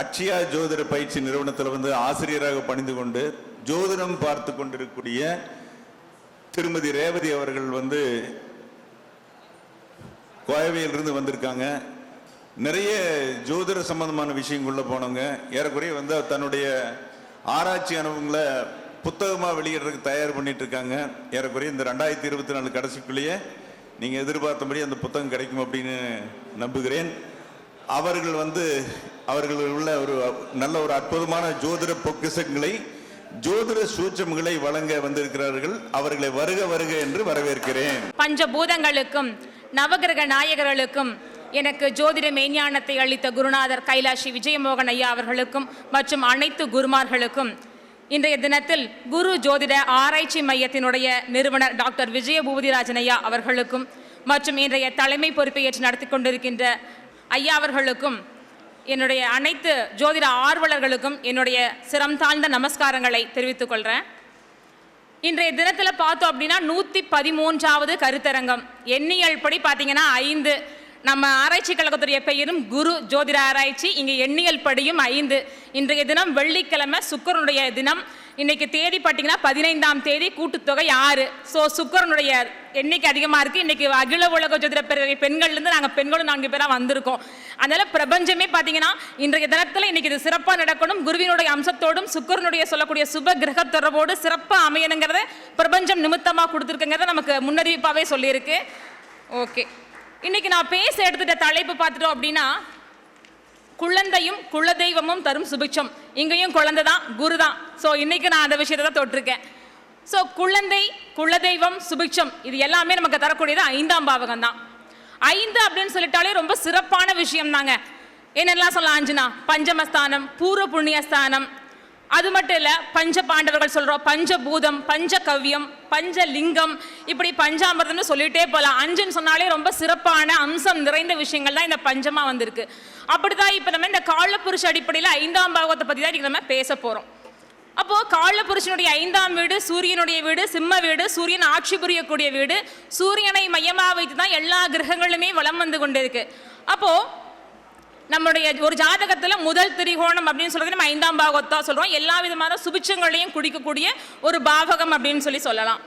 அச்சியா ஜோதிட பயிற்சி நிறுவனத்தில் வந்து ஆசிரியராக பணிந்து கொண்டு ஜோதிடம் பார்த்து கொண்டிருக்கக்கூடிய திருமதி ரேவதி அவர்கள் வந்து கோயவையிலிருந்து வந்திருக்காங்க. நிறைய ஜோதிட சம்பந்தமான விஷயங்குள்ள போனவங்க. ஏறக்குறைய வந்து தன்னுடைய ஆராய்ச்சி அனுபவங்களை புத்தகமாக வெளியிடுறதுக்கு தயார் பண்ணிட்டு இருக்காங்க. ஏறக்குறைய இந்த ரெண்டாயிரத்தி இருபத்தி நாலு கடைசிக்குள்ளேயே நீங்கள் எதிர்பார்த்தபடி அந்த புத்தகம் கிடைக்கும் அப்படின்னு நம்புகிறேன். அவர்கள் வந்து அவர்கள் உள்ள ஒரு நல்ல ஒரு அற்புதமான ஜோதிட பொக்கிசங்களை ஜோதிட சூச்சம்களை வழங்க வந்திருக்கிறார்கள். அவர்களை வருக வருக என்று வரவேற்கிறேன். பஞ்சபூதங்களுக்கும் நவகிரக நாயகர்களுக்கும் எனக்கு ஜோதிட மெய்ஞானத்தை அளித்த குருநாதர் கைலாஷி விஜயமோகன் ஐயா அவர்களுக்கும் மற்றும் அனைத்து குருமார்களுக்கும் இன்றைய தினத்தில் குரு ஜோதிட ஆராய்ச்சி மையத்தினுடைய நிறுவனர் டாக்டர் விஜய பூபதிராஜன் ஐயா அவர்களுக்கும் மற்றும் இன்றைய தலைமை பொறுப்பை ஏற்று நடத்தி கொண்டிருக்கின்ற ஐயா அவர்களுக்கும் என்னுடைய அனைத்து ஜோதிட ஆர்வலர்களுக்கும் என்னுடைய சிரம் தாழ்ந்த நமஸ்காரங்களை தெரிவித்துக் கொள்கிறேன் இன்றைய தினத்தில் பார்த்தோம் அப்படின்னா நூற்றி பதிமூன்றாவது கருத்தரங்கம். எண்ணியல் படி பார்த்தீங்கன்னா ஐந்து. நம்ம ஆராய்ச்சி கழகத்துடைய பெயரும் குரு ஜோதிட ஆராய்ச்சி இங்கே எண்ணியல் படியும் ஐந்து. இன்றைய தினம் வெள்ளிக்கிழமை சுக்கரனுடைய தினம். இன்னைக்கு தேதி பார்த்தீங்கன்னா பதினைந்தாம் தேதி கூட்டுத்தொகை ஆறு. ஸோ சுக்கரனுடைய எண்ணிக்கை அதிகமாக இருக்குது இன்னைக்கு அகில உலக ஜோதிட பிறவி பெண்கள்லேருந்து நாங்கள் பெண்களும் நான்கு பேராக வந்திருக்கோம். அதனால் பிரபஞ்சமே பார்த்தீங்கன்னா இன்றைய தினத்தில் இன்றைக்கி இது சிறப்பாக நடக்கணும். குருவினுடைய அம்சத்தோடும் சுக்கரனுடைய சொல்லக்கூடிய சுப கிரக தொடர்போடு சிறப்பாக அமையணுங்கிறத பிரபஞ்சம் நிமித்தமாக கொடுத்துருக்குங்கிறத நமக்கு முன்னறிவிப்பாகவே சொல்லியிருக்கு. ஓகே இன்றைக்கி நான் பேச எடுத்துகிட்ட தலைப்பு பார்த்துட்டோம் அப்படின்னா குழந்தையும் குலதெய்வமும் தரும் சுபிட்சம் இங்கேயும் குழந்தை தான் குரு தான் ஸோ இன்னைக்கு நான் அந்த விஷயத்தை தான் தொட்டிருக்கேன். ஸோ குழந்தை குலதெய்வம் சுபிட்சம் இது எல்லாமே நமக்கு தரக்கூடியது ஐந்தாம் பாவகம் தான் ஐந்து அப்படின்னு சொல்லிட்டாலே ரொம்ப சிறப்பான விஷயம் தாங்க என்னெல்லாம் சொல்லலாம் அஞ்சுனா? பஞ்சமஸ்தானம் பூர்வ புண்ணியஸ்தானம் அது மட்டும் இல்லை பஞ்ச பாண்டவர்கள் சொல்கிறோம் பஞ்சபூதம் பஞ்சகவ்யம் பஞ்சலிங்கம் இப்படி பஞ்சாமிரதம்னு சொல்லிட்டே போகலாம் அஞ்சுன்னு சொன்னாலே ரொம்ப சிறப்பான அம்சம் நிறைந்த விஷயங்கள் தான் இந்த பஞ்சமாக வந்திருக்கு. அப்படிதான் இப்போ நம்ம இந்த காலப்புருஷ அடிப்படையில் ஐந்தாம் பாகத்தை பற்றி தான் நம்ம பேச போகிறோம் அப்போ காலபுருஷனுடைய ஐந்தாம் வீடு சூரியனுடைய வீடு சிம்ம வீடு சூரியன் ஆட்சி புரியக்கூடிய வீடு சூரியனை மையமாக வைத்து தான் எல்லா கிரகங்களுமே வலம் வந்து கொண்டிருக்கு. அப்போது நம்முடைய ஒரு ஜாதகத்தில் முதல் திரிகோணம் அப்படின்னு சொல்றது நம்ம ஐந்தாம் பாகத்தா சொல்றோம். எல்லா விதமான சுபிச்சங்களையும் குடிக்கக்கூடிய ஒரு பாவகம் அப்படின்னு சொல்லி சொல்லலாம்.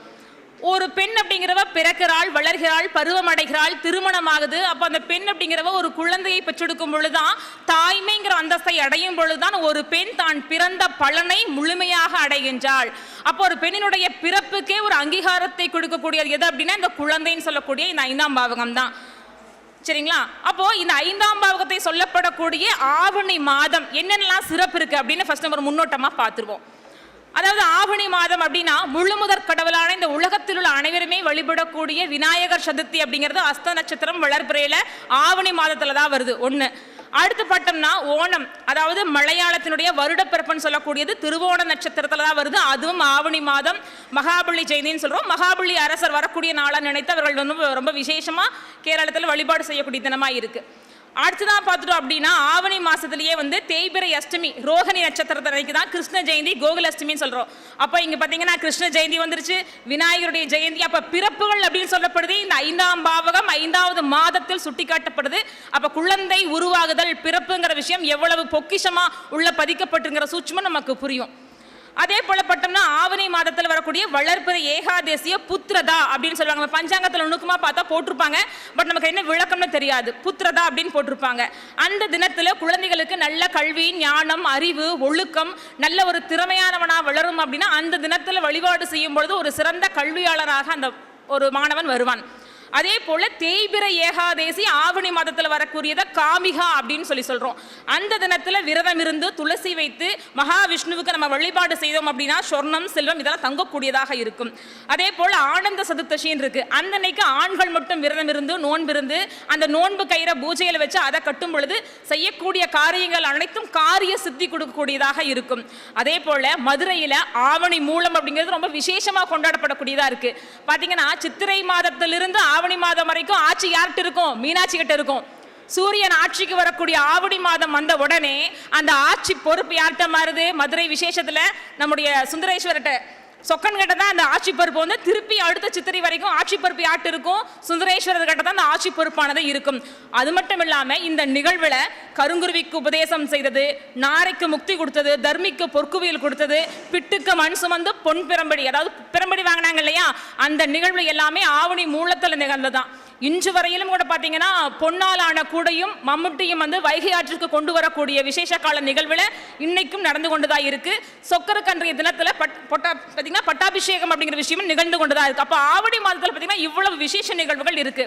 ஒரு பெண் அப்படிங்கிறவ பிறக்கிறாள் வளர்கிறாள் பருவமடைகிறாள் திருமணமாகுது அப்போ அந்த பெண் அப்படிங்கிறவ ஒரு குழந்தையை பெற்றெடுக்கும் பொழுதுதான் தாய்மைங்கிற அந்தஸ்தை அடையும் பொழுதுதான் ஒரு பெண் தான் பிறந்த பலனை முழுமையாக அடைகின்றாள். அப்போ ஒரு பெண்ணினுடைய பிறப்புக்கே ஒரு அங்கீகாரத்தை கொடுக்கக்கூடியது எது அப்படின்னா இந்த குழந்தைன்னு சொல்லக்கூடிய இந்த ஐந்தாம் பாவகம் தான் சரிங்களா? அப்போ இந்த ஐந்தாம் பாவகத்தை சொல்லப்படக்கூடிய ஆவணி மாதம் என்னென்னலாம் சிறப்பு இருக்கு அப்படின்னு ஃபர்ஸ்ட் நம்ம ஒரு முன்னோட்டமா பார்த்துருவோம். அதாவது ஆவணி மாதம் அப்படின்னா முழு முதற் கடவுளான இந்த உலகத்தில் உள்ள அனைவருமே வழிபடக்கூடிய விநாயகர் சதுர்த்தி அப்படிங்கிறது அஸ்த நட்சத்திரம் வளர்பிறையில ஆவணி மாதத்துல தான் வருது. ஒன்று அடுத்து பட்டம்னா ஓணம். அதாவது மலையாளத்தினுடைய வருடப்பிறப்புன்னு சொல்லக்கூடியது திருவோண நட்சத்திரத்துல தான் வருது. அதுவும் ஆவணி மாதம் மகாபலி ஜெயந்தின்னு சொல்றோம். மகாபலி அரசர் வரக்கூடிய நாளாக நினைத்து அவர்கள் வந்து ரொம்ப விசேஷமா கேரளத்தில் வழிபாடு செய்யக்கூடிய தினமாக இருக்குது அடுத்ததான் பார்த்துட்டோம் அப்படின்னா ஆவணி மாசத்துலயே வந்து தேய்பிரை அஷ்டமி ரோஹணி நட்சத்திரத்தன்னைக்கு தான் கிருஷ்ண ஜெயந்தி கோகுல அஷ்டமின்னு சொல்றோம். அப்போ இங்க பாத்தீங்கன்னா கிருஷ்ண ஜெயந்தி வந்துருச்சு விநாயகருடைய ஜெயந்தி. அப்ப பிறப்புகள் அப்படின்னு சொல்லப்படுது இந்த ஐந்தாம் பாவகம் ஐந்தாவது மாதத்தில் சுட்டிக்காட்டப்படுது. அப்ப குழந்தை உருவாகுதல் பிறப்புங்கிற விஷயம் எவ்வளவு பொக்கிஷமா உள்ள பதிக்கப்பட்டுங்கிற சூட்சமும் நமக்கு புரியும். அதே போல பட்டம்னா ஆவணி மாதத்தில் வரக்கூடிய வளர்ப்பிற ஏகாதேசிய புத்திரதா அப்படின்னு சொல்லுவாங்க. நம்ம பஞ்சாங்கத்தில் நுணுக்கமாக பார்த்தா போட்டிருப்பாங்க. பட் நமக்கு என்ன விளக்கம்னு தெரியாது. புத்திரதா அப்படின்னு போட்டிருப்பாங்க. அந்த தினத்தில் குழந்தைகளுக்கு நல்ல கல்வி ஞானம் அறிவு ஒழுக்கம் நல்ல ஒரு திறமையானவனாக வளரும் அப்படின்னா அந்த தினத்தில் வழிபாடு செய்யும் பொழுது ஒரு சிறந்த கல்வியாளராக அந்த ஒரு மாணவன் வருவான். அதே போல தேய்பிர ஏகாதேசி ஆவணி மாதத்தில் வரக்கூடியதை காமிகா அப்படின்னு சொல்லி சொல்றோம். அந்த தினத்துல விரதம் இருந்து துளசி வைத்து மகாவிஷ்ணுவுக்கு நம்ம வழிபாடு செய்தோம் அப்படின்னா சொர்ணம் செல்வம் இதெல்லாம் தங்கக்கூடியதாக இருக்கும். அதே போல ஆனந்த சதுர்த்தசின்னு இருக்கு. அந்த அன்னைக்கு ஆண்கள் மட்டும் விரதம் இருந்து நோன்பு இருந்து அந்த நோன்பு கயிறை பூஜையில் வச்சு அதை கட்டும் பொழுது செய்யக்கூடிய காரியங்கள் அனைத்தும் காரிய சித்தி கொடுக்கக்கூடியதாக இருக்கும். அதே போல மதுரையில ஆவணி மூலம் அப்படிங்கிறது ரொம்ப விசேஷமாக கொண்டாடப்படக்கூடியதாக இருக்கு. பாத்தீங்கன்னா சித்திரை மாதத்திலிருந்து ஆவணி மாதம் வரைக்கும் ஆட்சி யார்கிட்ட இருக்கும்? மீனாட்சி கிட்ட இருக்கும். சூரியன் ஆட்சிக்கு வரக்கூடிய ஆவணி மாதம் வந்த உடனே அந்த ஆட்சி பொறுப்பு யார்கிட்ட மாறுது? மதுரை விசேஷத்துல நம்முடைய சுந்தரேஸ்வர்கிட்ட சொக்கன் கிட்ட தான் அந்த ஆட்சி பொறுப்பு வந்து திருப்பி அடுத்த சித்திரை வரைக்கும் ஆட்சி பொறுப்பு யாட்டு இருக்கும்? சுந்தரேஸ்வரர் கிட்ட தான் அந்த ஆட்சி பொறுப்பானது இருக்கும். அது மட்டும் இல்லாமல் இந்த நிகழ்வில் கருங்குருவிக்கு உபதேசம் செய்தது நாரைக்கு முக்தி கொடுத்தது தர்மிக்கு பொற்குவியல் கொடுத்தது பிட்டுக்கு மண் சுமந்து பொன் பிரம்படி அதாவது பிரம்படி வாங்கினாங்க இல்லையா? அந்த நிகழ்வு எல்லாமே ஆவணி மூலத்தில் நிகழ்ந்ததான் இன்று வரையிலும் கூட பார்த்தீங்கன்னா பொன்னால் ஆன கூடையும் மம்முட்டியும் வந்து வைகை ஆற்றுக்கு கொண்டு வரக்கூடிய விசேஷ கால நிகழ்வில் இன்னைக்கும் நடந்து கொண்டுதான் இருக்கு. சொக்கருக்கு அன்றைய தினத்தில் பட் பொட்டா பார்த்தீங்கன்னா பட்டாபிஷேகம் அப்படிங்கிற விஷயமும் நிகழ்ந்து கொண்டுதான் இருக்கு. அப்போ ஆவணி மாதத்தில் பார்த்தீங்கன்னா இவ்வளவு விசேஷ நிகழ்வுகள் இருக்கு.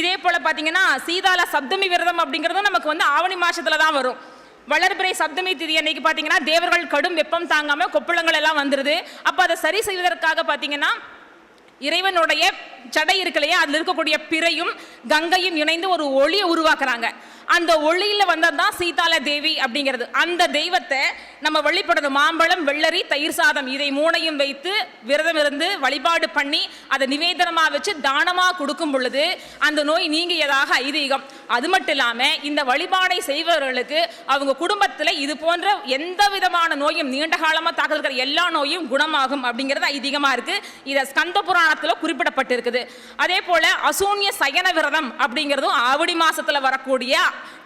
இதே போல பார்த்தீங்கன்னா சீதால சப்தமி விரதம் அப்படிங்கிறதும் நமக்கு வந்து ஆவணி மாசத்துல தான் வரும். வளர்பிறை சப்தமி திதி அன்னைக்கு பார்த்தீங்கன்னா தேவர்கள் கடும் வெப்பம் தாங்காம கொப்பளங்கள் எல்லாம் வந்துருது. அப்போ அதை சரி செய்வதற்காக பார்த்தீங்கன்னா இறைவனுடைய ஜடை இருக்கு இல்லையா? அதில் இருக்கக்கூடிய பிறையும் கங்கையும் இணைந்து ஒரு ஒளியை உருவாக்குறாங்க. அந்த ஒளியில் வந்தது தான் சீதால தேவி அப்படிங்கிறது. அந்த தெய்வத்தை நம்ம வழிபடுறது மாம்பழம் வெள்ளரி தயிர் சாதம். இதை மூணையும் வைத்து விரதம் இருந்து வழிபாடு பண்ணி அதை நிவேதனமாக வச்சு தானமாக கொடுக்கும் பொழுது அந்த நோய் நீங்கியதாக ஐதீகம். அது மட்டும் இல்லாமல் இந்த வழிபாடை செய்பவர்களுக்கு அவங்க குடும்பத்தில் இது போன்ற எந்த விதமான நோயும் நீண்ட காலமாக தாக்குதல் எல்லா நோயும் குணமாகும் அப்படிங்கிறது ஐதீகமாக இருக்குது இதை ஸ்கந்த புராணத்தில் குறிப்பிடப்பட்டிருக்குது. அதே போல் அசூன்ய சயன விரதம் அப்படிங்கிறதும் ஆவடி மாதத்தில் வரக்கூடிய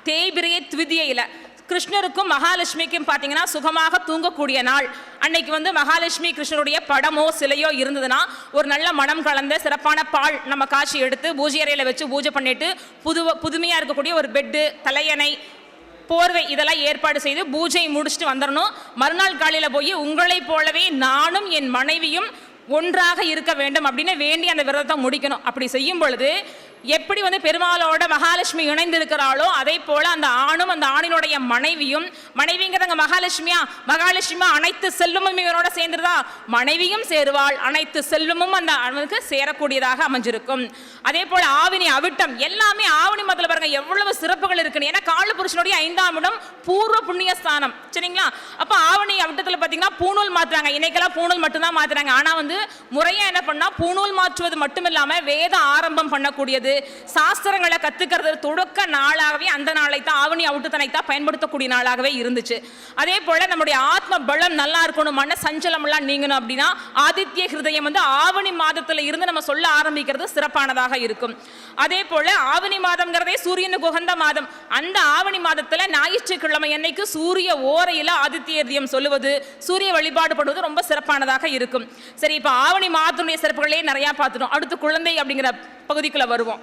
தேய்பிரையை துவிதியில கிருஷ்ணருக்கும் மகாலட்சுமிக்கும் பார்த்தீங்கன்னா சுகமாக தூங்கக்கூடிய நாள். அன்னைக்கு வந்து மகாலட்சுமி கிருஷ்ணருடைய படமோ சிலையோ இருந்ததுன்னா ஒரு நல்ல மனம் கலந்த சிறப்பான பால் நம்ம காட்சி எடுத்து பூஜை அறையில் வச்சு பூஜை பண்ணிட்டு புது புதுமையாக இருக்கக்கூடிய ஒரு பெட்டு தலையணை போர்வை இதெல்லாம் ஏற்பாடு செய்து பூஜை முடிச்சுட்டு வந்துடணும் மறுநாள் காலையில் போய் உங்களைப் போலவே நானும் என் மனைவியும் ஒன்றாக இருக்க வேண்டும் அப்படின்னு வேண்டி அந்த விரதத்தை முடிக்கணும். அப்படி செய்யும் பொழுது எப்படி வந்து பெருமாளோட மகாலட்சுமி இணைந்து இருக்கிறாளோ அதே போல அந்த ஆணும் அந்த ஆணினுடைய மனைவியும் மனைவிங்கிறவங்க மகாலட்சுமியா? மகாலட்சுமியா அனைத்து செல்வமும் இவரோட சேர்ந்துருதா மனைவியும் சேருவாள். அனைத்து செல்வமும் அந்த அவனுக்கு சேரக்கூடியதாக அமைஞ்சிருக்கும். அதே போல ஆவினி அவிட்டம் எல்லாமே ஆவணி மதத்தில் பாருங்க எவ்வளவு சிறப்புகள் இருக்குன்னு. ஏன்னா கால புருஷனுடைய ஐந்தாம் இடம் பூர்வ புண்ணிய ஸ்தானம் சரிங்களா? அப்ப ஆவணி அவிட்டத்தில் பார்த்தீங்கன்னா பூணூல் மாத்துறாங்க. இன்னைக்கெல்லாம் பூணூல் மட்டும்தான் மாத்துறாங்க. ஆனா வந்து முறையா என்ன பண்ணா பூணூல் மாற்றுவது மட்டும் இல்லாம வேத ஆரம்பம் பண்ணக்கூடியது. சாஸ்திரங்களை கத்துக்கிறது தொடக்க நாளாகவே அந்த நாளை தான் ஆவணி அவுட்டுத்தனை தான் பயன்படுத்தக்கூடிய நாளாகவே இருந்துச்சு. அதே போல நம்முடைய ஆத்ம பலம் நல்லா இருக்கணும் மன சஞ்சலம்லாம் நீங்கணும் அப்படின்னா ஆதித்ய ஹிருதயம் வந்து ஆவணி மாதத்துல இருந்து நம்ம சொல்ல ஆரம்பிக்கிறது சிறப்பானதாக இருக்கும். அதே போல ஆவணி மாதம்ங்கிறதே சூரியனுக்கு உகந்த மாதம். அந்த ஆவணி மாதத்துல ஞாயிற்றுக்கிழமை அன்னைக்கு சூரிய ஓரையில ஆதித்ய ஹிருதயம் சொல்லுவது சூரிய வழிபாடு பண்ணுவது ரொம்ப சிறப்பானதாக இருக்கும். சரி இப்போ ஆவணி மாதத்துடைய சிறப்புகளே நிறைய பார்த்துட்டோம். அடுத்து குழந்தை அப்படிங்கிற பகுதிக்குள்ள வருவோம்.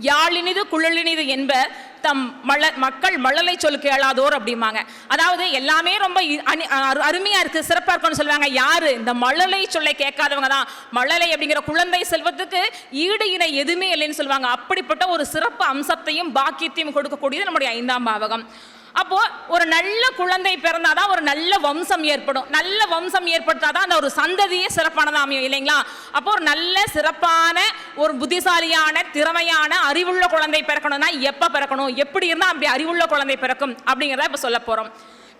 யாழினிது குழலினிது என்ப தம் மல மக்கள் மழலை சொல் கேளாதோர் அப்படிம்பாங்க. அதாவது எல்லாமே ரொம்ப இ- அரு- அருமையா இருக்கு சிறப்பா இருக்கும்னு சொல்லுவாங்க. யாரு? இந்த மழலை சொல்லை கேட்காதவங்க தான். மழலை அப்படிங்கிற குழந்தை செல்வத்துக்கு ஈடு இணை எதுவுமே இல்லைன்னு சொல்லுவாங்க. அப்படிப்பட்ட ஒரு சிறப்பு அம்சத்தையும் பாக்கியத்தையும் கொடுக்கக்கூடியது நம்முடைய ஐந்தாம் பாவகம். அப்போ ஒரு நல்ல குழந்தை பிறந்தாதான் ஒரு நல்ல வம்சம் ஏற்படும். நல்ல வம்சம் ஏற்படுத்தாதான் அந்த ஒரு சந்ததியே சிறப்பானதா அமையும் இல்லைங்களா? அப்போ ஒரு நல்ல சிறப்பான ஒரு புத்திசாலியான திறமையான அறிவுள்ள குழந்தை பிறக்கணும்னா எப்போ பிறக்கணும்? எப்படி இருந்தால் அப்படி அறிவுள்ள குழந்தை பிறக்கும் அப்படிங்கிறத இப்போ சொல்ல போகிறோம்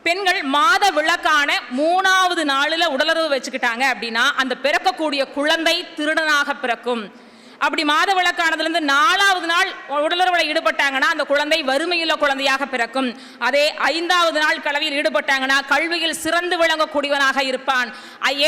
பெண்கள் மாத விளக்கான மூணாவது நாளில் உடலுறவு வச்சுக்கிட்டாங்க அப்படின்னா அந்த பிறக்கக்கூடிய குழந்தை திருடனாக பிறக்கும். அப்படி மாத விளக்கானதுலேருந்து நாலாவது நாள் உடலுறவில் ஈடுபட்டாங்கன்னா அந்த குழந்தை வறுமையுள்ள குழந்தையாக பிறக்கும். அதே ஐந்தாவது நாள் கலவியில் ஈடுபட்டாங்கன்னா கல்வியில் சிறந்து விளங்கக்கூடியவனாக இருப்பான்.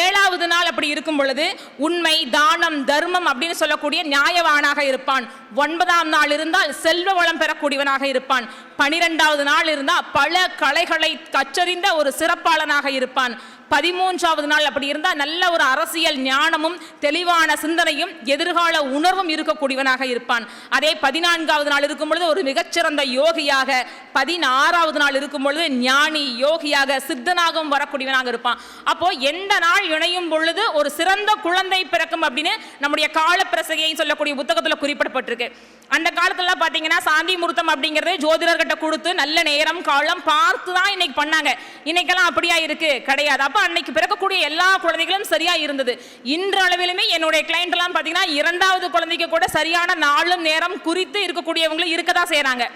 ஏழாவது நாள் அப்படி இருக்கும் பொழுது உண்மை தானம் தர்மம் அப்படின்னு சொல்லக்கூடிய நியாயவானாக இருப்பான். ஒன்பதாம் நாள் இருந்தால் செல்வ வளம் பெறக்கூடியவனாக இருப்பான். பனிரெண்டாவது நாள் இருந்தால் பல கலைகளை கற்றறிந்த ஒரு சிறப்பாளனாக இருப்பான். பதிமூன்றாவது நாள் அப்படி இருந்தால் நல்ல ஒரு அரசியல் ஞானமும் தெளிவான சிந்தனையும் எதிர்கால உணர்வும் இருக்கக்கூடியவனாக இருப்பான். அதே பதினான்காவது நாள் இருக்கும் பொழுது ஒரு மிகச்சிறந்த யோகியாக பதினாறாவது நாள் இருக்கும் பொழுது ஞானி யோகியாக சித்தனாகவும் வரக்கூடியவனாக இருப்பான். அப்போ எந்த நாள் இணையும் பொழுது ஒரு சிறந்த குழந்தை பிறக்கும் அப்படின்னு நம்முடைய கால பிரசகையை சொல்லக்கூடிய புத்தகத்தில் குறிப்பிடப்பட்டிருக்கு. அந்த காலத்துல பாத்தீங்கன்னா சாந்தி முகூர்த்தம் அப்படிங்கிறது ஜோதிடர்கிட்ட கொடுத்து நல்ல நேரம் காலம் பார்த்து தான் இன்னைக்கு பண்ணாங்க. இன்னைக்கெல்லாம் அப்படியா இருக்கு? கிடையாது. அப்ப அன்னைக்கு பிறக்கக்கூடிய எல்லா குழந்தைகளும் சரியா இருந்தது. இன்றளவிலுமே என்னுடைய கிளைண்ட் எல்லாம் பாத்தீங்கன்னா இரண்டாவது குழந்தைக்கு கூட சரியான நாளும் நேரம் குறித்து இருக்கக்கூடியவங்களும் இருக்கதான் செய்யறாங்க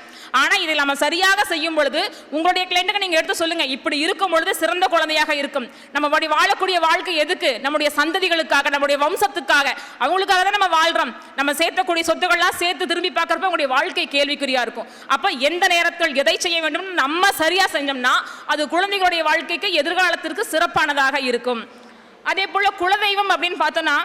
ஆனா இதை நம்ம சரியாக செய்யும் பொழுது உங்களுடைய கிளைண்ட்டுக்கு நீங்க எடுத்து சொல்லுங்க இப்படி இருக்கும் பொழுது சிறந்த குழந்தையாக இருக்கும். நம்ம அப்படி வாழக்கூடிய வாழ்க்கை எதுக்கு? நம்முடைய சந்ததிகளுக்காக நம்முடைய வம்சத்துக்காக. அவங்களுக்காக தான் நம்ம வாழ்றோம். நம்ம சேர்த்தக்கூடிய சொத்துக்கள்லாம் சேர்த்து திரும்பி பார்க்கறப்ப உங்களுடைய வாழ்க்கை கேள்விக்குறியா இருக்கும். அப்ப எந்த நேரத்தில் எதை செய்ய வேண்டும்? நம்ம சரியா செஞ்சோம்னா அது குழந்தைகளுடைய வாழ்க்கைக்கு எதிர்காலத்திற்கு சிறப்பு சிறப்பானதாக இருக்கும். அதே போல குலதெய்வம் அப்படின்னு பார்த்தோம்னா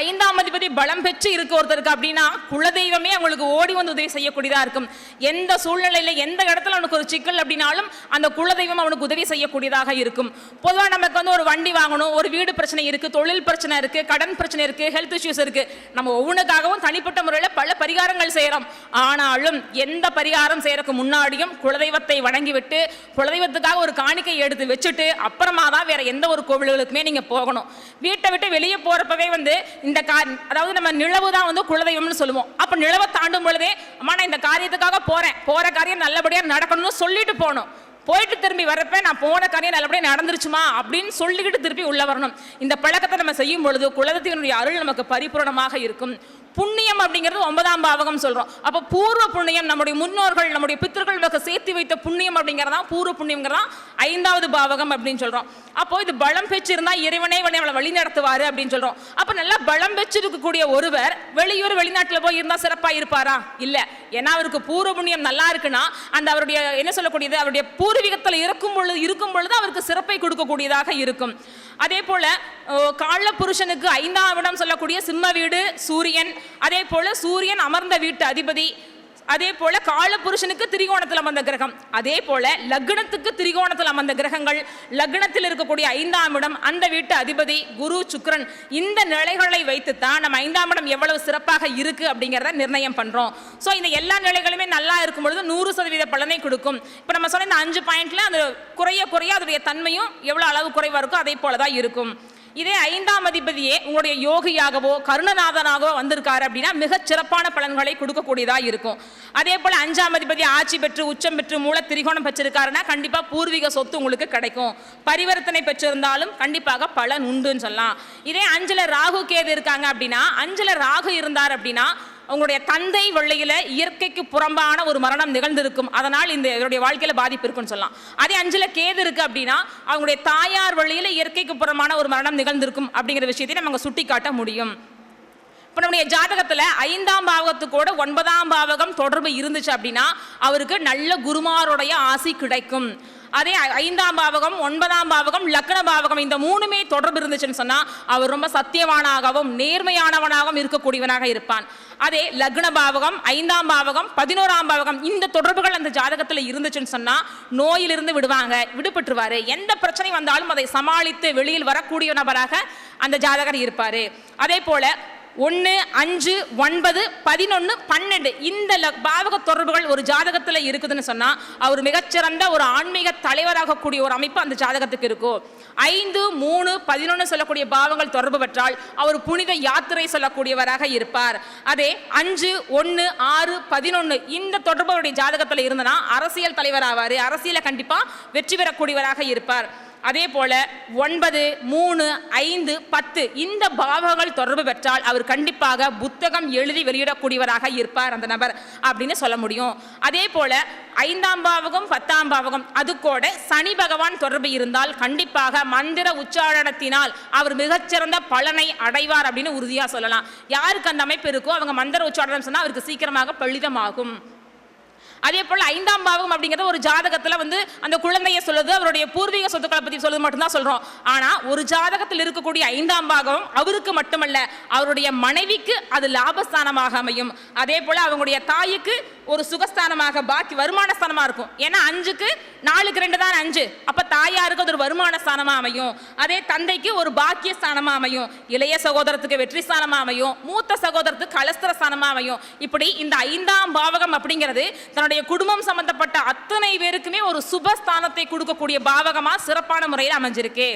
ஐந்தாம் அதிபதி பலம் பெற்று இருக்க ஒருத்தருக்கு அப்படின்னா குலதெய்வமே அவங்களுக்கு ஓடி வந்து உதவி செய்யக்கூடியதாக இருக்கும். எந்த சூழ்நிலையில் எந்த இடத்துல அவனுக்கு ஒரு சிக்கல் அப்படின்னாலும் அந்த குலதெய்வம் அவனுக்கு உதவி செய்யக்கூடியதாக இருக்கும். பொதுவாக நமக்கு வந்து ஒரு வண்டி வாங்கணும் ஒரு வீடு பிரச்சனை இருக்குது தொழில் பிரச்சனை இருக்குது கடன் பிரச்சனை இருக்குது ஹெல்த் இஷ்யூஸ் இருக்குது நம்ம ஒவ்வொன்றுக்காகவும் தனிப்பட்ட முறையில் பல பரிகாரங்கள் செய்கிறோம் ஆனாலும் எந்த பரிகாரம் செய்கிறதுக்கு முன்னாடியும் குலதெய்வத்தை வணங்கிவிட்டு குலதெய்வத்துக்காக ஒரு காணிக்கை எடுத்து வச்சுட்டு அப்புறமா தான் வேறு எந்த ஒரு கோவில்களுக்குமே நீங்கள் போகணும். வீட்டை விட்டு வெளியே போகிறப்பவே வந்து இந்த கா அதாவது நம்ம நிலவு தான் வந்து குலதெய்வம்னு சொல்லுவோம். அப்ப நிலவை தாண்டும் பொழுதே அம்மா நான் இந்த காரியத்துக்காக போறேன். போற காரியம் நல்லபடியா நடக்கணும்னு சொல்லிட்டு போகணும். போயிட்டு திரும்பி வரப்ப நான் போன காரியம் நல்லபடியாக நடந்துருச்சுமா? அப்படின்னு சொல்லிக்கிட்டு திருப்பி உள்ள வரணும். இந்த பழக்கத்தை நம்ம செய்யும் பொழுது குலதெய்வனுடைய அருள் நமக்கு பரிபூரணமாக இருக்கும். புண்ணியம் அப்படிங்கிறது ஒன்பதாம் பாவகம் சொல்றோம். அப்ப பூர்வ புண்ணியம் நம்முடைய முன்னோர்கள் நம்முடைய பித்தர்கள் நமக்கு சேர்த்து வைத்த புண்ணியம் அப்படிங்கிறதா? பூர்வ புண்ணியங்கிறதான் ஐந்தாவது பாவகம் அப்படின்னு சொல்றோம். அப்போ இது பலம் பெற்றிருந்தா இறைவனே இவனை அவளை வழி நடத்துவாரு அப்படின்னு சொல்றோம். அப்ப நல்லா பலம் பெற்றிருக்கக்கூடிய ஒருவர் வெளியூர் வெளிநாட்டுல போய் இருந்தா சிறப்பா இருப்பாரா? இல்ல. ஏன்னா அவருக்கு பூர்வ புண்ணியம் நல்லா இருக்குன்னா அந்த அவருடைய என்ன சொல்லக்கூடியது? அவருடைய பூர்வீகத்தில் இருக்கும் பொழுது இருக்கும் பொழுது அவருக்கு சிறப்பை கொடுக்கக்கூடியதாக இருக்கும். அதே போல கால புருஷனுக்கு ஐந்தாம் இடம் சொல்லக்கூடிய சிம்ம வீடு சூரியன் அதே போல சூரியன் அமர்ந்த வீட்டு அதிபதி அதே போல கால புருஷனுக்கு திரிகோணத்தில் அமர்ந்த கிரகம் அதே போல லக்னத்துக்கு திரிகோணத்தில் அமர்ந்த கிரகங்கள் லக்னத்தில் இருக்கக்கூடிய ஐந்தாம் இடம் அந்த வீட்டு அதிபதி குரு சுக்ரன் இந்த நிலைகளை வைத்துத்தான் நம்ம ஐந்தாம் இடம் எவ்வளவு சிறப்பாக இருக்கு அப்படிங்கிறத நிர்ணயம் பண்றோம். ஸோ இந்த எல்லா நிலைகளுமே நல்லா இருக்கும் பொழுது நூறு சதவீத பலனை கொடுக்கும். இப்போ நம்ம சொன்ன இந்த அஞ்சு பாயிண்ட்ல அந்த குறைய குறைய அதனுடைய தன்மையும் எவ்வளவு அளவு குறைவா இருக்கோ அதே போல தான் இருக்கும். இதே ஐந்தாம் அதிபதியே உங்களுடைய யோகியாகவோ கருணநாதனாகவோ வந்திருக்காரு அப்படின்னா மிக சிறப்பான பலன்களை கொடுக்கக்கூடியதாக இருக்கும். அதே போல் அஞ்சாம் அதிபதி ஆட்சி பெற்று உச்சம் பெற்று மூல திரிகோணம் பெற்றிருக்காருன்னா கண்டிப்பாக பூர்வீக சொத்து உங்களுக்கு கிடைக்கும். பரிவர்த்தனை பெற்றிருந்தாலும் கண்டிப்பாக பலன் உண்டுன்னு சொல்லலாம். இதே அஞ்சில் ராகு கேது இருக்காங்க அப்படின்னா அஞ்சில் ராகு இருந்தார் அப்படின்னா உங்களுடைய தந்தை வெள்ளையில் இயற்கைக்கு புறம்பான ஒரு மரணம் நிகழ்ந்திருக்கும். அதனால் இந்த இவருடைய வாழ்க்கையில் பாதிப்பு இருக்குன்னு சொல்லலாம். அதே அஞ்சில் கேது இருக்கு அப்படின்னா அவங்களுடைய தாயார் வழியில் இயற்கைக்கு புறமான ஒரு மரணம் நிகழ்ந்திருக்கும் அப்படிங்கிற விஷயத்தை நம்ம சுட்டி காட்ட முடியும். இப்போ நம்முடைய ஜாதகத்தில் ஐந்தாம் பாவகத்துக்கூட ஒன்பதாம் பாவகம் தொடர்பு இருந்துச்சு அப்படின்னா அவருக்கு நல்ல குருமாருடைய ஆசி கிடைக்கும். அதே ஐந்தாம் பாவகம் ஒன்பதாம் பாவகம் லக்ன பாவகம் இந்த மூணுமே தொடர்பு இருந்துச்சுன்னு சொன்னால் அவர் ரொம்ப சத்தியவானாகவும் நேர்மையானவனாகவும் இருக்கக்கூடியவனாக இருப்பான். அதே லக்ன பாவகம் ஐந்தாம் பாவகம் பதினோராம் பாவகம் இந்த தொடர்புகள் அந்த ஜாதகத்தில் இருந்துச்சுன்னு சொன்னால் நோயிலிருந்து விடுவாங்க விடுபட்டுருவார். எந்த பிரச்சனை வந்தாலும் அதை சமாளித்து வெளியில் வரக்கூடிய நபராக அந்த ஜாதகர் இருப்பார். அதே போல ஒன்று அஞ்சு ஒன்பது பதினொன்று பன்னெண்டு. இந்த பாவக தொடர்புகள் ஒரு ஜாதகத்தில் இருக்குதுன்னு சொன்னால் அவர் மிகச்சிறந்த ஒரு ஆன்மீக தலைவராகக்கூடிய ஒரு அமைப்பு அந்த ஜாதகத்துக்கு இருக்கும். ஐந்து மூணு பதினொன்று சொல்லக்கூடிய பாவங்கள் தொடர்பு பெற்றால் அவர் புனித யாத்திரை சொல்லக்கூடியவராக இருப்பார். அதே அஞ்சு ஒன்று ஆறு பதினொன்று இந்த தொடர்பு அவருடைய ஜாதகத்தில் இருந்தனா அரசியல் தலைவர் ஆவார் அரசியலை கண்டிப்பாக வெற்றி பெறக்கூடியவராக இருப்பார். அதே போல ஒன்பது மூணு ஐந்து பத்து இந்த பாவங்கள் தொடர்பு பெற்றால் அவர் கண்டிப்பாக புத்தகம் எழுதி வெளியிடக்கூடியவராக இருப்பார் அந்த நபர் அப்படின்னு சொல்ல முடியும். அதே போல ஐந்தாம் பாவகம் பத்தாம் பாவகம் அது கூட சனி பகவான் தொடர்பு இருந்தால் கண்டிப்பாக மந்திர உச்சாரணத்தினால் அவர் மிகச்சிறந்த பலனை அடைவார் அப்படின்னு உறுதியாக சொல்லலாம். யாருக்கு அந்த அமைப்பு இருக்கோ அவங்க மந்திர உச்சாரணம் சொன்னால் அவருக்கு சீக்கிரமாக பலிதமாகும். அதே போல் ஐந்தாம் பாவம் அப்படிங்கிறது ஒரு ஜாதகத்தில் வந்து அந்த குழந்தைய சொல்லுது அவருடைய பூர்வீக சொத்துக்களை பற்றி சொல்லுது மட்டும்தான் சொல்கிறோம் ஆனால் ஒரு ஜாதகத்தில் இருக்கக்கூடிய ஐந்தாம் பாகம் அவருக்கு மட்டுமல்ல அவருடைய மனைவிக்கு அது லாபஸ்தானமாக அமையும். அதே போல் அவங்களுடைய தாய்க்கு ஒரு சுகஸ்தானமாக பாக்கி வருமான ஸ்தானமாக இருக்கும். ஏன்னா அஞ்சுக்கு நாலுக்கு ரெண்டு தான் அஞ்சு. அப்போ தாயாருக்கு அது ஒரு வருமான ஸ்தானமாக அமையும். அதே தந்தைக்கு ஒரு பாக்கிய ஸ்தானமாக அமையும். இளைய சகோதரத்துக்கு வெற்றி ஸ்தானமாக அமையும். மூத்த சகோதரத்துக்கு கலஸ்திர ஸ்தானமாக அமையும். இப்படி இந்த ஐந்தாம் பாவகம் அப்படிங்கிறது தன்னுடைய குடும்பம் சம்பந்தப்பட்ட அத்தனை பேருக்குமே ஒரு சுபஸ்தானத்தை கொடுக்கக்கூடிய பாவகமாக சிறப்பான முறையில் அமைஞ்சிருக்கு.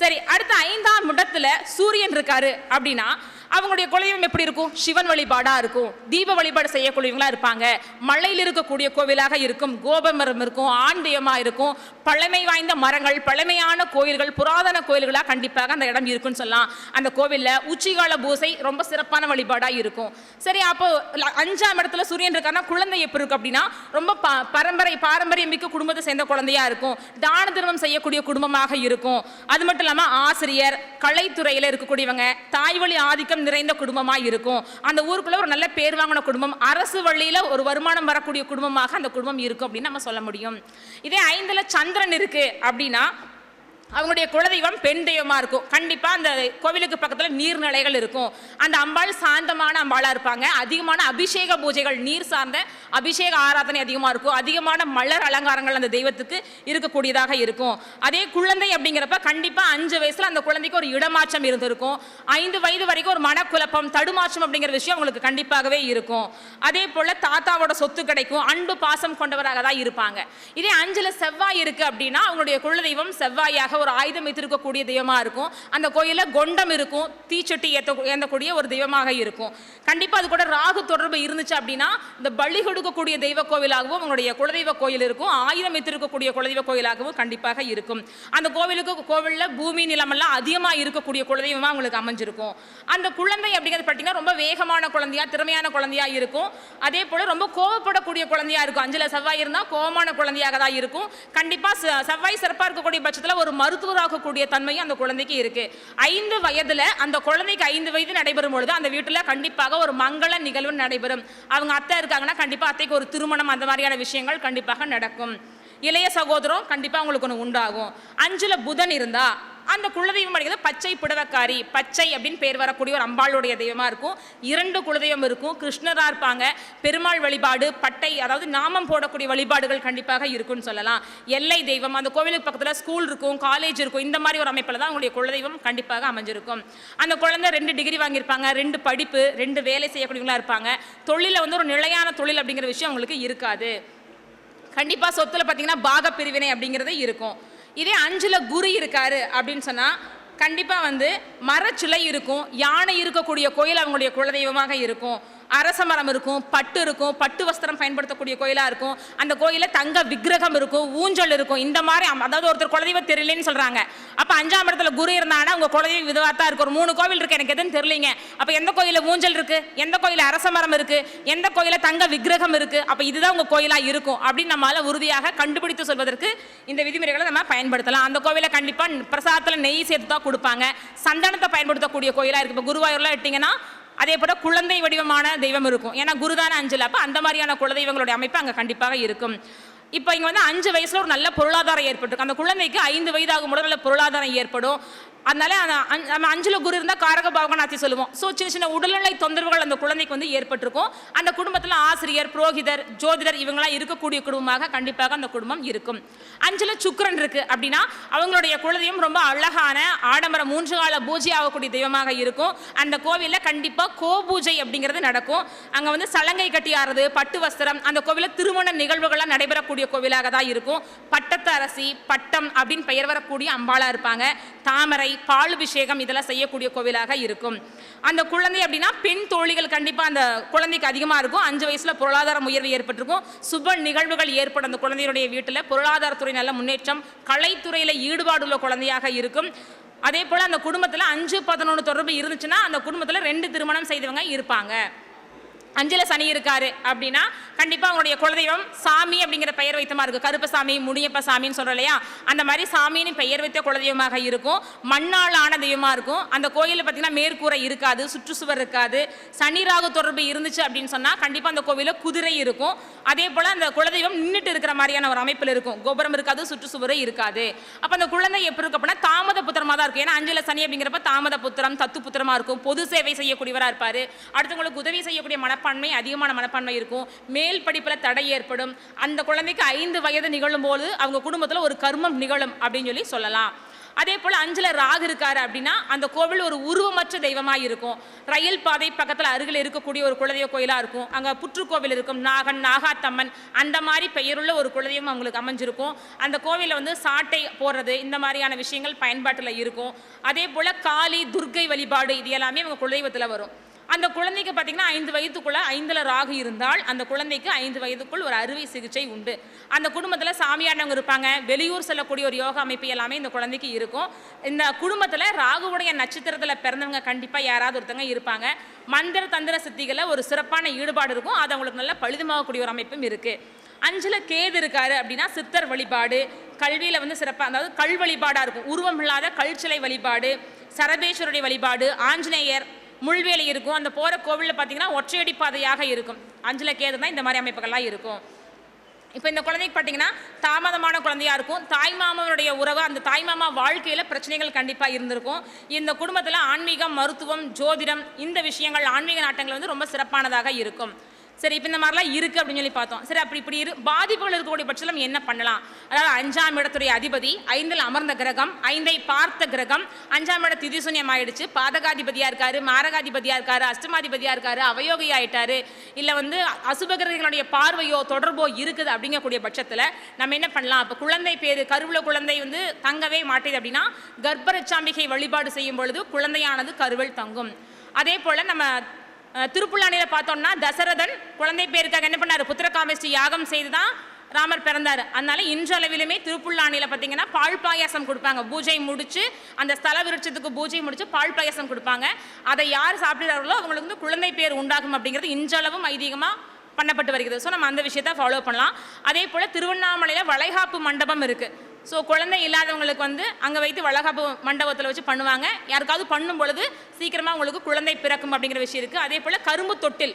சரி அடுத்த ஐந்தாம் இடத்துல சூரியன் இருக்காரு அப்படின்னா அவங்களுடைய குலதெய்வம் எப்படி இருக்கும்? சிவன் வழிபாடா இருக்கும். தீப வழிபாடு செய்யக்கூடியவங்களா இருப்பாங்க. மலையில் இருக்கக்கூடிய கோவிலாக இருக்கும். கோபமரம் இருக்கும். ஆண் இருக்கும். பழமை வாய்ந்த மரங்கள் பழமையான கோயில்கள் புராதன கோயில்களாக கண்டிப்பாக அந்த இடம் இருக்குன்னு சொல்லலாம். அந்த கோவிலில் உச்சிகால பூசை ரொம்ப சிறப்பான வழிபாடாக இருக்கும். சரி அப்போ அஞ்சாம் இடத்துல சூரியன் இருக்காருன்னா குழந்தை எப்படி இருக்கும் அப்படின்னா ரொம்ப ப- பரம்பரை பாரம்பரியம் மிக்க குடும்பத்தை சேர்ந்த குழந்தையா இருக்கும். தான தர்மம் செய்யக்கூடிய குடும்பமாக இருக்கும். அது மட்டும் இல்லாமல் ஆசிரியர் கலைத்துறையில் இருக்கக்கூடியவங்க தாய்வழி ஆதிக்கம் நிறைந்த குடும்பமாக இருக்கும். அந்த ஊருக்குள்ளே ஒரு நல்ல பேர் வாங்கின குடும்பம் அரசு வழியில் ஒரு வருமானம் வரக்கூடிய குடும்பமாக அந்த குடும்பம் இருக்கும் அப்படின்னு நம்ம சொல்ல முடியும். இதே ஐந்தில் சந்திரன் இருக்குது அப்படின்னா அவங்களுடைய குலதெய்வம் பெண் தெய்வமாக இருக்கும். கண்டிப்பாக அந்த கோவிலுக்கு பக்கத்தில் நீர்நிலைகள் இருக்கும். அந்த அம்பாள் சாந்தமான அம்பாளாக இருப்பாங்க. அதிகமான அபிஷேக பூஜைகள் நீர் சார்ந்த அபிஷேக ஆராதனை அதிகமாக இருக்கும். அதிகமான மலர் அலங்காரங்கள் அந்த தெய்வத்துக்கு இருக்கக்கூடியதாக இருக்கும். அதே குழந்தை அப்படிங்கிறப்ப கண்டிப்பாக அஞ்சு வயசில் அந்த குழந்தைக்கு ஒரு இடமாற்றம் இருந்திருக்கும். ஐந்து வயது வரைக்கும் ஒரு மனக்குழப்பம் தடுமாற்றம் அப்படிங்கிற விஷயம் அவங்களுக்கு கண்டிப்பாகவே இருக்கும். அதே போல் தாத்தாவோட சொத்து கிடைக்கும். அன்பு பாசம் கொண்டவராக தான் இருப்பாங்க. இதே அஞ்சில் செவ்வாய் இருக்குது அப்படின்னா அவங்களுடைய குலதெய்வம் செவ்வாயாக ஒரு ஆயுதம் வைத்திருக்கக்கூடிய தெய்வமாக இருக்கும். அந்த கோயிலில் கொண்டம் இருக்கும். தீச்சட்டி ஏற்ற ஏந்தக்கூடிய ஒரு தெய்வமாக இருக்கும். கண்டிப்பாக அது கூட ராகு தொடர்பு இருந்துச்சு அப்படின்னா இந்த பலி கொடுக்கக்கூடிய தெய்வ கோவிலாகவும் அவங்களுடைய குலதெய்வ கோயில் இருக்கும். ஆயுதம் வைத்திருக்கக்கூடிய குலதெய்வ கோயிலாகவும் கண்டிப்பாக இருக்கும். அந்த கோவிலுக்கு கோவிலில் பூமி நிலமெல்லாம் அதிகமாக இருக்கக்கூடிய குலதெய்வமாக உங்களுக்கு அமைஞ்சிருக்கும். அந்த குழந்தை அப்படிங்கிறது பார்த்தீங்கன்னா ரொம்ப வேகமான குழந்தையா திறமையான குழந்தையா இருக்கும். அதே போல் ரொம்ப கோவப்படக்கூடிய குழந்தையா இருக்கும். அஞ்சில் செவ்வாய் இருந்தால் கோவமான குழந்தையாக தான் இருக்கும் கண்டிப்பாக செவ்வாய் சிறப்பாக இருக்கக்கூடிய பட்சத்தில் ஒரு மருத்துவராகக்கூடிய தன்மையும் அந்த குழந்தைக்கு இருக்கு. ஐந்து வயதுல அந்த குழந்தைக்கு ஐந்து வயது நடைபெறும் பொழுது அந்த வீட்டில் கண்டிப்பாக ஒரு மங்கள நிகழ்வு நடைபெறும். அவங்க அத்தை இருக்காங்கன்னா கண்டிப்பா அத்தைக்கு ஒரு திருமணம் அந்த மாதிரியான விஷயங்கள் கண்டிப்பாக நடக்கும். இளைய சகோதரம் கண்டிப்பாக உங்களுக்கு ஒன்று உண்டாகும். அஞ்சில் புதன் இருந்தால் அந்த குலதெய்வம் அப்படிங்கிறது பச்சை புடவக்காரி பச்சை அப்படின்னு பேர் வரக்கூடிய ஒரு அம்பாளுடைய தெய்வமாக இருக்கும். இரண்டு குலதெய்வம் இருக்கும். கிருஷ்ணராக இருப்பாங்க. பெருமாள் வழிபாடு பட்டை அதாவது நாமம் போடக்கூடிய வழிபாடுகள் கண்டிப்பாக இருக்கும்னு சொல்லலாம். எல்லை தெய்வம் அந்த கோவிலுக்கு பக்கத்தில் ஸ்கூல் இருக்கும் காலேஜ் இருக்கும் இந்த மாதிரி ஒரு அமைப்பில் தான் அவங்களுடைய குலதெய்வம் கண்டிப்பாக அமைஞ்சிருக்கும். அந்த குழந்தை ரெண்டு டிகிரி வாங்கியிருப்பாங்க ரெண்டு படிப்பு ரெண்டு வேலை செய்யக்கூடியவங்களா இருப்பாங்க. தொழிலில் வந்து ஒரு நிலையான தொழில் அப்படிங்கிற விஷயம் அவங்களுக்கு இருக்காது. கண்டிப்பாக சொத்தில் பார்த்தீங்கன்னா பாகப்பிரிவினை அப்படிங்கிறது இருக்கும். இதே அஞ்சில் குரு இருக்காரு அப்படின்னு சொன்னால் கண்டிப்பாக வந்து மரச்சிலை இருக்கும் யானை இருக்கக்கூடிய கோயில் அவங்களுடைய குலதெய்வமாக இருக்கும். அரச மரம் இருக்கும் பட்டு இருக்கும் பட்டு வஸ்திரம் பயன்படுத்தக்கூடிய கோயிலாக இருக்கும். அந்த கோயிலில் தங்க விக்கிரகம் இருக்கும் ஊஞ்சல் இருக்கும். இந்த மாதிரி அதாவது ஒருத்தர் குலதெய்வம் தெரியலன்னு சொல்கிறாங்க அப்போ அஞ்சாம் இடத்துல குரு இருந்தாங்கன்னா உங்கள் குலதெய்வம் இதுவாக தான் இருக்கும் ஒரு மூணு கோவில் இருக்குது எனக்கு எதுன்னு தெரியலிங்க. அப்போ எந்த கோயிலில் ஊஞ்சல் இருக்குது எந்த கோயிலில் அரச மரம் இருக்குது எந்த கோயிலில் தங்க விக்கிரகம் இருக்குது அப்போ இதுதான் உங்கள் கோயிலாக இருக்கும். அப்படின்னு நம்மளால் உறுதியாக கண்டுபிடித்து சொல்வதற்கு இந்த விதிமுறைகளை நம்ம பயன்படுத்தலாம். அந்த கோவிலில் கண்டிப்பாக பிரசாதத்தில் நெய் சேர்த்து தான் கொடுப்பாங்க. சந்தனத்தை பயன்படுத்தக்கூடிய கோயிலாக இருக்குது இப்போ குருவாயூர்லாம் எடுத்தீங்கன்னா அதே போல குழந்தை வடிவமான தெய்வம் இருக்கும். ஏன்னா குருதான அஞ்சல் அப்போ அந்த மாதிரியான குலதெய்வங்களுடைய அமைப்பு அங்கே கண்டிப்பாக இருக்கும். இப்போ இங்கே வந்து அஞ்சு வயசில் ஒரு நல்ல பொருளாதாரம் ஏற்பட்டிருக்கும் அந்த குழந்தைக்கு ஐந்து வயதாகும் போது நல்ல பொருளாதாரம் ஏற்படும். அதனால அந்த நம்ம அஞ்சுல குரு இருந்தால் காரக பாவகநாத்தி சொல்லுவோம். ஸோ சின்ன சின்ன உடல்நிலை தொந்தரவுகள் அந்த குழந்தைக்கு வந்து ஏற்பட்டிருக்கும். அந்த குடும்பத்தில் ஆசிரியர் புரோகிதர் ஜோதிடர் இவங்களாம் இருக்கக்கூடிய குடும்பமாக கண்டிப்பாக அந்த குடும்பம் இருக்கும். அஞ்சுல சுக்கரன் இருக்கு அப்படின்னா அவங்களுடைய குழந்தையும் ரொம்ப அழகான ஆடம்பர மூன்று கால பூஜை ஆகக்கூடிய தெய்வமாக இருக்கும். அந்த கோவிலில் கண்டிப்பாக கோ பூஜை அப்படிங்கிறது நடக்கும். அங்கே வந்து சலங்கை கட்டி ஆறுறது பட்டு வஸ்திரம் அந்த கோவிலில் திருமண நிகழ்வுகள்லாம் நடைபெறக்கூடிய கோவிலாக தான் இருக்கும். பட்டத்து அரசி பட்டம் அப்படின்னு பெயர் வரக்கூடிய அம்பாளாக இருப்பாங்க. தாமரை பாலுபிஷேகம் இதெல்லாம் செய்யக்கூடிய கோவிலாக இருக்கும். அந்த குழந்தை அப்படின்னா பெண் தோழிகள் கண்டிப்பாக அந்த குழந்தைக்கு அதிகமாக இருக்கும். அஞ்சு வயசில் பொருளாதார உயர்வு ஏற்பட்டிருக்கும். சுப நிகழ்வுகள் ஏற்படும் அந்த குழந்தையுடைய வீட்டில். பொருளாதாரத்துறை நல்ல முன்னேற்றம் கலைத்துறையில் ஈடுபாடுள்ள குழந்தையாக இருக்கும். அதே போல் அந்த குடும்பத்தில் அஞ்சு பதினொன்று தொடர்பு இருந்துச்சுன்னா அந்த குடும்பத்தில் ரெண்டு திருமணம் செய்தவங்க இருப்பாங்க. அஞ்சல சனி இருக்காரு அப்படின்னா கண்டிப்பா அவங்களுடைய குலதெய்வம் சாமி அப்படிங்கிற பெயர் வைத்தமா இருக்கு கருப்பசாமி முனியப்ப சாமின்னு சொல்றோம் இல்லையா? அந்த மாதிரி சாமின்னு பெயர் வைத்த குலதெய்வமாக இருக்கும். மண்ணால் ஆன தெய்வமா இருக்கும். அந்த கோயிலில் பார்த்தீங்கன்னா மேற்கூரை இருக்காது சுற்றுச்சுவர் இருக்காது. சனி ராகு தொடர்பு இருந்துச்சு அப்படின்னு சொன்னா கண்டிப்பா அந்த கோவிலில் குதிரை இருக்கும். அதே போல அந்த குலதெய்வம் நின்றுட்டு இருக்கிற மாதிரியான ஒரு அமைப்பில் இருக்கும். கோபுரம் இருக்காது சுற்றுச்சுவரே இருக்காது. அப்ப அந்த குழந்தை எப்படி இருக்கு அப்படின்னா தாமத புத்திரமா தான் இருக்கும். ஏன்னா அஞ்சல சனி அப்படிங்கிறப்ப தாமத புத்திரம் தத்து புத்திரமா இருக்கும். பொது சேவை செய்யக்கூடியவரா இருப்பாரு. அடுத்தவங்களுக்கு உதவி செய்யக்கூடிய மன மனப்பான்மை அதிகமான மனப்பான்மை இருக்கும். மேல் படிப்பில் தடை ஏற்படும். அந்த குழந்தைக்கு ஐந்து வயது நிகழும் போது அவங்க குடும்பத்தில் ஒரு கர்மம் நிகழும் அப்படின்னு சொல்லி சொல்லலாம். அதே போல் அஞ்சல ராகு இருக்காரு அப்படின்னா அந்த கோவில் ஒரு உருவமற்ற தெய்வமாக இருக்கும். ரயில் பாதை பக்கத்தில் அருகில் இருக்கக்கூடிய ஒரு குலதெய்வ கோயிலாக இருக்கும். அங்கே புற்றுக்கோவில் இருக்கும். நாகன் நாகாத்தம்மன் அந்த மாதிரி பெயருள்ள ஒரு குலதெய்வம் அவங்களுக்கு அமைஞ்சிருக்கும். அந்த கோவிலில் வந்து சாட்டை போடுறது இந்த மாதிரியான விஷயங்கள் பயன்பாட்டில் இருக்கும். அதே போல் காளி துர்க்கை வழிபாடு இது எல்லாமே அவங்க குலதெய்வத்தில் வரும். அந்த குழந்தைக்கு பார்த்தீங்கன்னா ஐந்து வயதுக்குள்ள ஐந்துல ராகு இருந்தால் அந்த குழந்தைக்கு ஐந்து வயதுக்குள் ஒரு அறுவை சிகிச்சை உண்டு. அந்த குடும்பத்தில் சாமியானவங்க இருப்பாங்க. வெளியூர் செல்லக்கூடிய ஒரு யோகா அமைப்பு எல்லாமே இந்த குழந்தைக்கு இருக்கும். இந்த குடும்பத்தில் ராகுவுடைய நட்சத்திரத்தில் பிறந்தவங்க கண்டிப்பாக யாராவது ஒருத்தவங்க இருப்பாங்க. மந்திர தந்திர சித்திகளில் ஒரு சிறப்பான ஈடுபாடு இருக்கும். அது அவங்களுக்கு நல்ல பழுதுமாகக்கூடிய ஒரு அமைப்பும் இருக்குது அஞ்சில் கேது இருக்காரு அப்படின்னா சித்தர் வழிபாடு கல்வியில் வந்து சிறப்பாக அதாவது கல் வழிபாடாக இருக்கும். உருவம் இல்லாத கல் சிலை வழிபாடு சரபேஸ்வருடைய வழிபாடு ஆஞ்சநேயர் முள்வேலி இருக்கும். அந்த போகிற கோவிலில் பார்த்தீங்கன்னா ஒற்றையடி பாதையாக இருக்கும். அஞ்சல கேது தான் இந்த மாதிரி அமைப்புகள்லாம் இருக்கும். இப்போ இந்த குழந்தைக்கு பார்த்தீங்கன்னா தாமதமான குழந்தையா இருக்கும். தாய் மாமாவுடைய உறவு அந்த தாய் மாமா வாழ்க்கையில் பிரச்சனைகள் கண்டிப்பாக இருந்திருக்கும். இந்த குடும்பத்தில் ஆன்மீகம் மருத்துவம் ஜோதிடம் இந்த விஷயங்கள் ஆன்மீக நாட்டங்கள் வந்து ரொம்ப சிறப்பானதாக இருக்கும். சரி இப்போ இந்த மாதிரிலாம் இருக்குது அப்படின்னு சொல்லி பார்த்தோம். சரி அப்படி இப்படி இரு பாதிப்புகள் இருக்கக்கூடிய பட்சத்தில் நம்ம என்ன பண்ணலாம்? அதாவது அஞ்சாம் இடத்துடைய அதிபதி ஐந்தில் அமர்ந்த கிரகம் ஐந்தை பார்த்த கிரகம் அஞ்சாம் இட திதிசூன்யம் ஆயிடுச்சு. பாதகாதிபதியாக இருக்காரு மாரகாதிபதியாக இருக்காரு அஷ்டமாதிபதியாக இருக்காரு அவயோகி ஆயிட்டாரு. இல்லை வந்து அசுபகிரகங்களுடைய பார்வையோ தொடர்போ இருக்குது அப்படிங்கக்கூடிய பட்சத்தில் நம்ம என்ன பண்ணலாம்? இப்போ குழந்தை பேர் கருவில் குழந்தை வந்து தங்கவே மாட்டேது அப்படின்னா கர்ப்பரச்சாம்பிகை வழிபாடு செய்யும் பொழுது குழந்தையானது கருவில் தங்கும். அதே போல் நம்ம திருப்புள்ளாணியில் பார்த்தோம்னா தசரதன் குழந்தை பேருக்காக என்ன பண்ணார்? புத்திரகாமேஷ்டி யாகம் செய்து தான் ராமர் பிறந்தார். அதனால இன்றளவிலுமே திருப்புல்லானில பார்த்தீங்கன்னா பால் பாயாசம் கொடுப்பாங்க. பூஜை முடிச்சு அந்த ஸ்தல விருட்சத்துக்கு பூஜை முடிச்சு பால் பாயாசம் கொடுப்பாங்க. அதை யார் சாப்பிடுறார்களோ அவங்களுக்கு வந்து குழந்தை பேர் உண்டாகும் அப்படிங்கிறது இன்றளவும் ஐதீகமாக பண்ணப்பட்டு வருகிறது. ஸோ நம்ம அந்த விஷயத்தை ஃபாலோ பண்ணலாம். அதே போல் திருவண்ணாமலையில் வளைகாப்பு மண்டபம் இருக்குது ஸோ குழந்தை இல்லாதவங்களுக்கு வந்து அங்கே வைத்து வளகாப்பு மண்டபத்தில் வச்சு பண்ணுவாங்க. யாருக்காவது பண்ணும் பொழுது சீக்கிரமாக உங்களுக்கு குழந்தை பிறக்கும் அப்படிங்கிற விஷயம் இருக்குது அதே போல் கரும்பு தொட்டில்.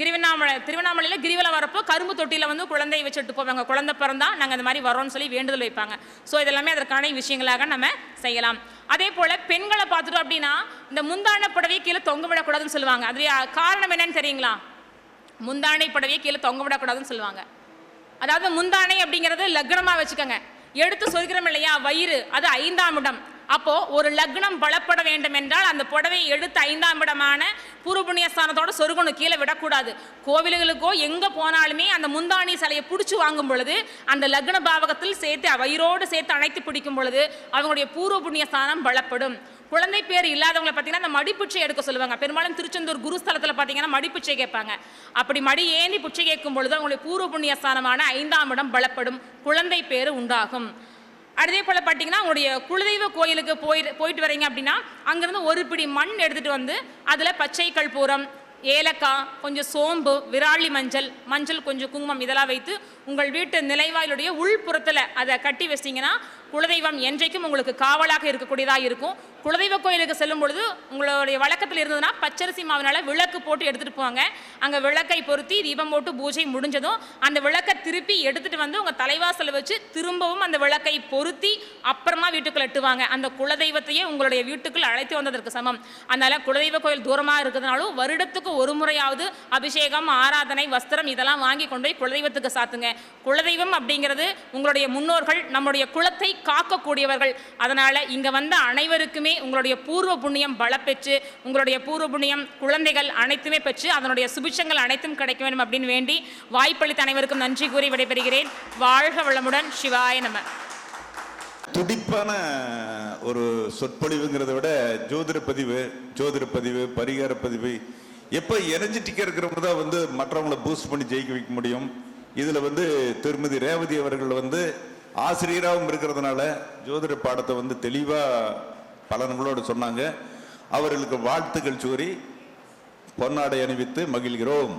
கிரிவண்ணாமலை திருவண்ணாமலையில் கிரிவலம் வரப்போ கரும்பு தொட்டியில் வந்து குழந்தையை வச்சுட்டு போவாங்க. குழந்தை பிறந்தா நாங்கள் இந்த மாதிரி வரோம்னு சொல்லி வேண்டுதல் வைப்பாங்க. ஸோ இதெல்லாமே அதற்கான விஷயங்களாக நம்ம செய்யலாம். அதே போல் பெண்களை பார்த்துட்டோம் அப்படின்னா இந்த முந்தான புடவையை கீழே தொங்க விடக்கூடாதுன்னு சொல்லுவாங்க. அது காரணம் என்னன்னு தெரியுங்களா? முந்தானை புடவையை கீழே தொங்க விடக்கூடாதுன்னு சொல்லுவாங்க. அதாவது முந்தானை அப்படிங்கிறது லக்னமாக வச்சுக்கோங்க. எடுத்து சொல்கிறோம் இல்லையா? வயிறு அது ஐந்தாம் இடம். அப்போ ஒரு லக்னம் பலப்பட வேண்டும் என்றால் அந்த புடவையை எடுத்து ஐந்தாம் இடமான பூர்வ புண்ணிய ஸ்தானத்தோட சொருகணும் கீழே விடக்கூடாது. கோவில்களுக்கோ எங்கே போனாலுமே அந்த முந்தாணி சிலையை பிடிச்சி வாங்கும் பொழுது அந்த லக்ன பாவகத்தில் சேர்த்து வயிறோடு சேர்த்து அணைத்து பிடிக்கும் பொழுது அவங்களுடைய பூர்வ புண்ணிய ஸ்தானம் பலப்படும் குழந்தை பேர் இல்லாதவங்களை பார்த்தீங்கன்னா அந்த மடிப்பிச்சை எடுக்க சொல்லுவாங்க. பெரும்பாலும் திருச்செந்தூர் குருஸ்தலத்தில் பார்த்தீங்கன்னா மடிப்பிச்சை கேட்பாங்க. அப்படி மடி ஏந்தி பிச்சை கேட்கும் பொழுது அவங்களுடைய பூர்வ புண்ணிய ஸ்தானமான ஐந்தாம் இடம் பலப்படும் குழந்தை பேர் உண்டாகும். அதே போல் பார்த்தீங்கன்னா உங்களுடைய குலதெய்வ கோயிலுக்கு போய் போயிட்டு வரீங்க அப்படின்னா அங்கேருந்து ஒரு பிடி மண் எடுத்துகிட்டு வந்து அதில் பச்சை கற்பூரம் ஏலக்காய் கொஞ்சம் சோம்பு விராலி மஞ்சள் மஞ்சள் கொஞ்சம் குங்குமம் இதெல்லாம் வைத்து உங்கள் வீட்டு நிலைவாயிலுடைய உள்புறத்தில் அதை கட்டி வச்சிட்டிங்கன்னா குலதெய்வம் என்றைக்கும் உங்களுக்கு காவலாக இருக்கக்கூடியதாக இருக்கும். குலதெய்வ கோயிலுக்கு செல்லும் பொழுது உங்களுடைய வழக்கத்தில் இருந்ததுன்னா பச்சரிசி மாவினால விளக்கு போட்டு எடுத்துகிட்டு போவாங்க. அங்கே விளக்கை பொருத்தி தீபம் போட்டு பூஜை முடிஞ்சதும் அந்த விளக்கை திருப்பி எடுத்துகிட்டு வந்து உங்கள் தலைவாசலை வச்சு திரும்பவும் அந்த விளக்கை பொருத்தி அப்புறமா வீட்டுக்குள்ள எட்டுவாங்க. அந்த குலதெய்வத்தையே உங்களுடைய வீட்டுக்குள் அழைத்து வந்ததற்கு சமம். அதனால குலதெய்வ கோயில் தூரமாக இருக்கிறதுனாலும் வருடத்துக்கு ஒரு முறையாவது அபிஷேகம் ஆராதனை வஸ்திரம் இதெல்லாம் வாங்கி கொண்டு போய் குலதெய்வத்துக்கு சாத்துங்க. குலதெய்வம் அப்படிங்கிறது உங்களுடைய முன்னோர்கள் நம்முடைய குலத்தை காக்கக்கூடியவர்கள். அதனால் இங்கே வந்த அனைவருக்குமே உங்களுடைய பூர்வ புண்ணியம் பலப்பெற்று உங்களுடைய பூர்வ புண்ணியம் குழந்தைகள் அனைத்துமே பெற்று அதனுடைய சுபிட்சங்கள் அனைத்தும் கிடைக்க வேண்டும் அப்படின்னு வேண்டி வாய்ப்பளித்த அனைவருக்கும் நன்றி கூறி விடைபெறுகிறேன். வாழ்க வளமுடன் சிவாய நம. துடிப்பான ஒரு சொற்பொழிவுங்கிறத விட ஜோதிட பதிவு ஜோதிட பதிவு பரிகார பதிவு எப்போ எனர்ஜெட்டிக்காக இருக்கிறவங்க தான் வந்து மற்றவங்களை பூஸ்ட் பண்ணி ஜெயிக்க வைக்க முடியும். இதில் வந்து திருமதி ரேவதி அவர்கள் வந்து ஆசிரியராகவும் இருக்கிறதுனால ஜோதிட பாடத்தை வந்து தெளிவாக பலன்களோடு சொன்னாங்க. அவர்களுக்கு வாழ்த்துக்கள் சூறி பொன்னாடை அணிவித்து மகிழ்கிறோம்.